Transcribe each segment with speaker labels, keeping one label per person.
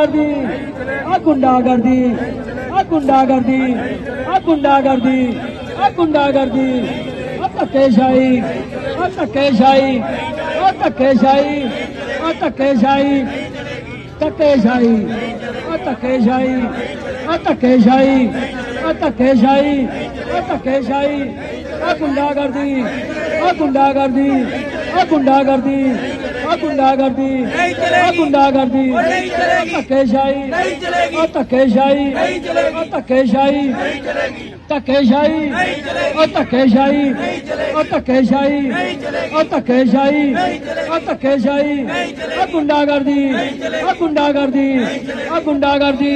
Speaker 1: ਕਰਦੀ ਆ ਗੁੰਡਾਗਰਦੀ ਆ ਗੁੰਡਾਗਰਦੀ ਆ ਗੁੰਡਾਗਰਦੀ ਆ ਗੁੰਡਾਗਰਦੀ, ਆ ਧੱਕੇਸ਼ਾਹੀ ਆ ਧੱਕੇਸ਼ਾਹੀ ਆ ਧੱਕੇਸ਼ਾਹੀ ਆ ਧੱਕੇਸ਼ਾਹੀ ਧੱਕੇਸ਼ਾਹੀ, ਆ ਧੱਕੇਸ਼ਾਹੀ ਆ ਧੱਕੇਸ਼ਾਹੀ ਆ ਧੱਕੇਸ਼ਾਹੀ ਆ ਧੱਕੇਸ਼ਾਹੀ, ਆ ਗੁੰਡਾਗਰਦੀ ਆ ਗੁੰਡਾਗਰਦੀ ਆ ਗੁੰਡਾਗਰਦੀ ਆ ਗੁੰਡਾਗਰਦੀ ਆ ਗੁੰਡਾਗਰਦੀ ਧੱਕੇਸ਼ਾਹੀ ਆ ਧੱਕੇਸ਼ਾਹੀ ਆ ਧੱਕੇਸ਼ਾਹੀ ਧੱਕੇਸ਼ਾਹੀ ਆ ਧੱਕੇਸ਼ਾਹੀ ਆ ਧੱਕੇਸ਼ਾਹੀ ਆ ਧੱਕੇਸ਼ਾਹੀ ਆ ਧੱਕੇਸ਼ਾਹੀ ਆ ਗੁੰਡਾਗਰਦੀ ਆ ਗੁੰਡਾਗਰਦੀ ਆ ਗੁੰਡਾਗਰਦੀ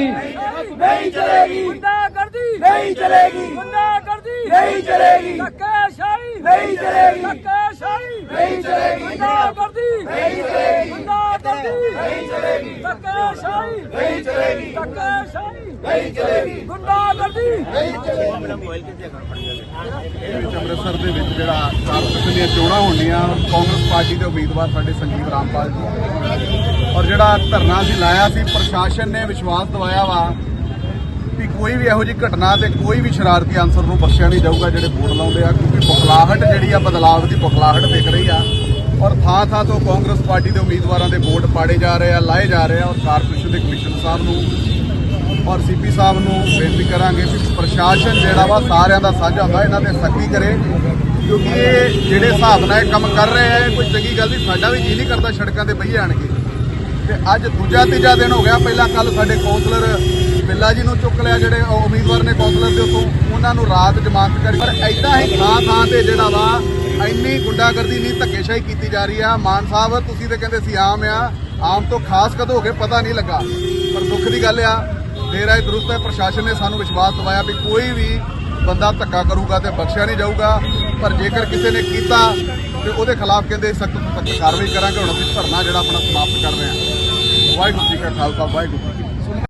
Speaker 2: ਨਹੀਂ ਚਲੇਗੀ
Speaker 3: ਗੁੰਡਾਗਰਦੀ
Speaker 2: ਨਹੀਂ ਚਲੇਗੀ
Speaker 3: ਗੁੰਡਾਗਰਦੀ
Speaker 2: ਨਹੀਂ ਚਲੇਗੀ
Speaker 3: ਧੱਕੇਸ਼ਾਹੀ
Speaker 2: ਨਹੀਂ ਚਲੇਗੀ
Speaker 3: ਧੱਕੇਸ਼ਾਹੀ
Speaker 2: ਨਹੀਂ ਚਲੇਗੀ
Speaker 3: ਗੁੰਡਾਗਰਦੀ
Speaker 2: ਨਹੀਂ ਚਲੇਗੀ।
Speaker 3: ਗੁੰਡਾਗਰਦੀ।
Speaker 2: ਨਹੀਂ ਚਲੇਗੀ।
Speaker 3: ਧੱਕੇਸ਼ਾਹੀ।
Speaker 2: ਨਹੀਂ ਚਲੇਗੀ।
Speaker 3: ਧੱਕੇਸ਼ਾਹੀ
Speaker 2: ਨਹੀਂ ਚਲੇਗੀ।
Speaker 3: ਗੁੰਡਾਗਰਦੀ
Speaker 4: ਵਿੱਚ ਅੰਮ੍ਰਿਤਸਰ ਦੇ ਵਿੱਚ ਜਿਹੜਾ ਕਾਰਪੋਰੇਸ਼ਨ ਦੀਆਂ ਚੋਣਾਂ ਹੋਣੀਆਂ ਕਾਂਗਰਸ ਪਾਰਟੀ ਦੇ ਉਮੀਦਵਾਰ ਸਾਡੇ ਸੰਜੀਵ ਰਾਮਪਾਲ ਜੀ। ਔਰ ਜਿਹੜਾ ਧਰਨਾ ਅਸੀਂ ਲਾਇਆ ਸੀ ਪ੍ਰਸ਼ਾਸਨ ਨੇ ਵਿਸ਼ਵਾਸ ਦਿਵਾਇਆ ਵਾ ਵੀ ਕੋਈ ਵੀ ਇਹੋ ਜਿਹੀ ਘਟਨਾ ਤੇ ਕੋਈ ਵੀ ਸ਼ਰਾਰਤੀ ਅਨਸਰ ਨੂੰ ਬਖਸ਼ਿਆ ਨਹੀਂ ਜਾਊਗਾ ਜਿਹੜੇ ਵੋਟ ਲਾਉਂਦੇ ਆ ਕਿਉਂਕਿ ਬੁਖਲਾਹਟ ਜਿਹੜੀ ਆ ਬਦਲਾਵ ਦੀ ਬੁਖਲਾਹਟ ਦਿਖ ਰਹੀ ਆ। ਥਾਂ ਤੋਂ ਕਾਂਗਰਸ ਪਾਰਟੀ ਦੇ ਉਮੀਦਵਾਰਾਂ ਦੇ ਵੋਟ ਪਾੜੇ ਜਾ ਰਹੇ ਆ, ਲਾਏ ਜਾ ਰਹੇ ਆ ਔਰ ਕਾਰਪੋਰੇਸ਼ਨ ਦੇ ਕਮਿਸ਼ਨਰ ਸਾਹਿਬ ਨੂੰ ਔਰ ਸੀਪੀ ਸਾਹਿਬ ਨੂੰ ਬੇਨਤੀ ਕਰਾਂਗੇ ਕਿ ਪ੍ਰਸ਼ਾਸਨ ਜਿਹੜਾ ਵਾ ਸਾਰਿਆਂ ਦਾ ਸਾਂਝਾ ਹੁੰਦਾ, ਇਹਨਾਂ ਤੇ ਸਖਤੀ ਕਰੇ, ਕਿਉਂਕਿ ਇਹ ਜਿਹੜੇ ਹਿਸਾਬ ਨਾਲ ਇਹ ਕੰਮ ਕਰ ਰਹੇ ਆ ਕੋਈ ਚੰਗੀ ਗੱਲ ਨਹੀਂ, ਸਾਡਾ ਵੀ ਜੀ ਨਹੀਂ ਕਰਦਾ ਸੜਕਾਂ ਤੇ ਬਈਏ ਜਾਣਗੇ ਤੇ ਅੱਜ ਦੂਜਾ ਤੀਜਾ ਦਿਨ ਹੋ ਗਿਆ, ਪਹਿਲਾਂ ਕੱਲ ਸਾਡੇ ਕੌਂਸਲਰ ਬਿੱਲਾ ਜੀ ਨੂੰ ਚੁੱਕ ਲਿਆ, ਜਿਹੜੇ ਉਮੀਦਵਾਰ ਨੇ ਕੌਂਸਲਰ ਦੇ ਉੱਤੋਂ, ਉਹਨਾਂ ਨੂੰ ਰਾਤ ਜ਼ਮਾਨਤ ਕਰੀ। ਪਰ ਐਦਾਂ ਹੀ ਥਾਂ ਥਾਂ ਤੇ ਜਿਹੜਾ ਵਾ ਇੰਨੀ ਗੁੰਡਾਗਰਦੀ ਨਹੀਂ ਧੱਕੇਸ਼ਾਹੀ ਕੀਤੀ ਜਾ ਰਹੀ ਆ। ਮਾਨ ਸਾਹਿਬ, ਤੁਸੀਂ ਤੇ ਕਹਿੰਦੇ ਸੀ ਆਮ ਆ। ਆਮ ਤੋਂ ਖਾਸ ਕਦੋਂ ਹੋ ਕੇ ਪਤਾ ਨਹੀਂ ਲੱਗਾ। ਪਰ ਦੁੱਖ ਦੀ ਗੱਲ ਆ ਦੇਰ ਇਹ ਦਰੁਸਤ ਹੈ। ਪ੍ਰਸ਼ਾਸਨ ਨੇ ਸਾਨੂੰ ਵਿਸ਼ਵਾਸ ਦਿਵਾਇਆ ਵੀ ਕੋਈ ਵੀ ਬੰਦਾ ਧੱਕਾ ਕਰੂਗਾ ਤੇ ਬਖਸ਼ਿਆ ਨਹੀਂ ਜਾਊਗਾ। ਪਰ ਜੇਕਰ ਕਿਸੇ ਨੇ ਕੀਤਾ ਤੇ ਉਹਦੇ ਖਿਲਾਫ ਕਹਿੰਦੇ ਸਖਤ ਸਖਤ ਕਾਰਵਾਈ ਕਰਾਂਗੇ, ਹੁਣ ਅਸੀਂ ਧਰਨਾ ਜਿਹੜਾ ਆਪਣਾ ਸਮਾਪਤ ਕਰ ਰਹੇ ਹਾਂ। ਵਾਹਿਗੁਰੂ ਜੀ ਕਾ ਖਾਲਸਾ, ਵਾਹਿਗੁਰੂ ਜੀ